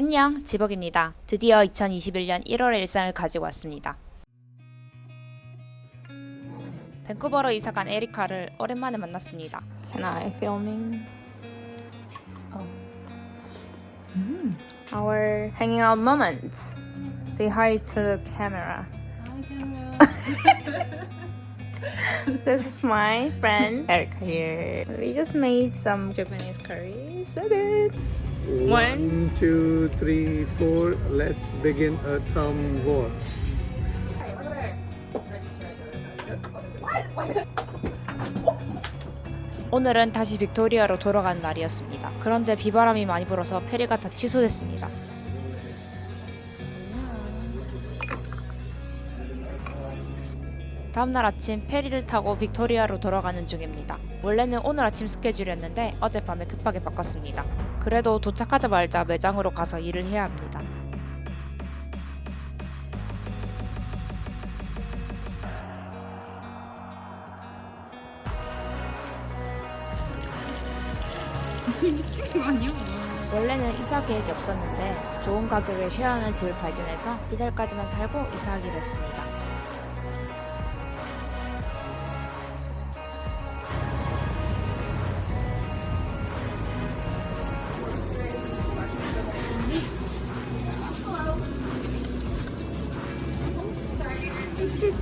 안녕, 지벅입니다. 드디어 2021년 1월의 일상을 가지고 왔습니다. 밴쿠버로 이사간 에리카를 오랜만에 만났습니다. Can I filming? Oh. Our hanging out moments. Say hi to the camera. this is my friend Erica here. We just made some Japanese curry. So good. One. One, two, three, four. Let's begin a thumb war. 오늘은 다시 빅토리아로 돌아가는 날이었습니다. 그런데 비바람이 많이 불어서 페리가 다 취소됐습니다. 다음날 아침 페리를 타고 빅토리아로 돌아가는 중입니다. 원래는 오늘 아침 스케줄이었는데 어젯밤에 급하게 바꿨습니다. 그래도 도착하자마자 매장으로 가서 일을 해야 합니다. 원래는 이사 계획이 없었는데 좋은 가격에 쉐어하는 집을 발견해서 이달까지만 살고 이사하기로 했습니다.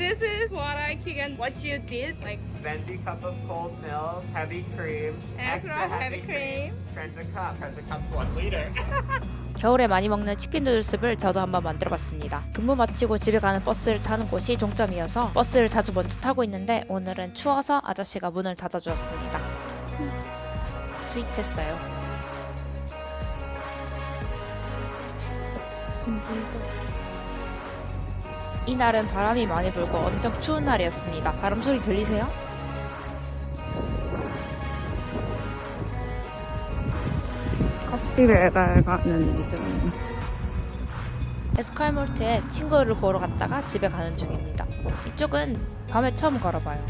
this is what I can. What you did, like Venti cup of cold milk, heavy cream, Extra heavy cream. Trenta cup. Trenta cup's one liter. 겨울에 많이 먹는 치킨 누들숲을 저도 한번 만들어봤습니다. 근무 마치고 집에 가는 버스를 타는 곳이 종점이어서 버스를 자주 먼저 타고 있는데 오늘은 추워서 아저씨가 문을 닫아주었습니다. 스윗했어요. 이날은 바람이 많이 불고 엄청 추운 날이었습니다. 바람 소리 들리세요? 커피 배달 가는 중. 에스칼몰트에 친구를 보러 갔다가 집에 가는 중입니다. 이쪽은 밤에 처음 걸어봐요.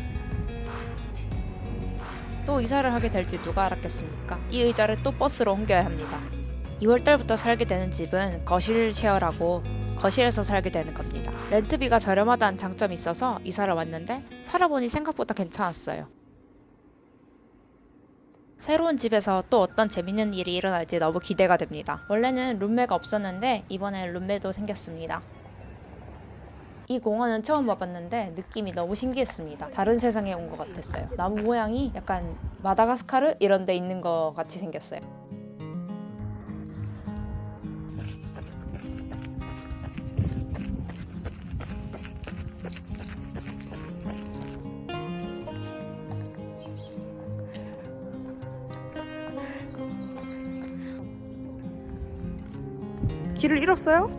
또 이사를 하게 될지 누가 알았겠습니까? 이 의자를 또 버스로 옮겨야 합니다. 2월달부터 살게 되는 집은 거실 쉐어라고 거실에서 살게 되는 겁니다. 렌트비가 저렴하다는 장점이 있어서 이사를 왔는데 살아보니 생각보다 괜찮았어요. 새로운 집에서 또 어떤 재밌는 일이 일어날지 너무 기대가 됩니다. 원래는 룸메가 없었는데 이번엔 룸메도 생겼습니다. 이 공원은 처음 와봤는데 느낌이 너무 신기했습니다. 다른 세상에 온 것 같았어요. 나무 모양이 약간 마다가스카르 이런 데 있는 것 같이 생겼어요. 길을 잃었어요?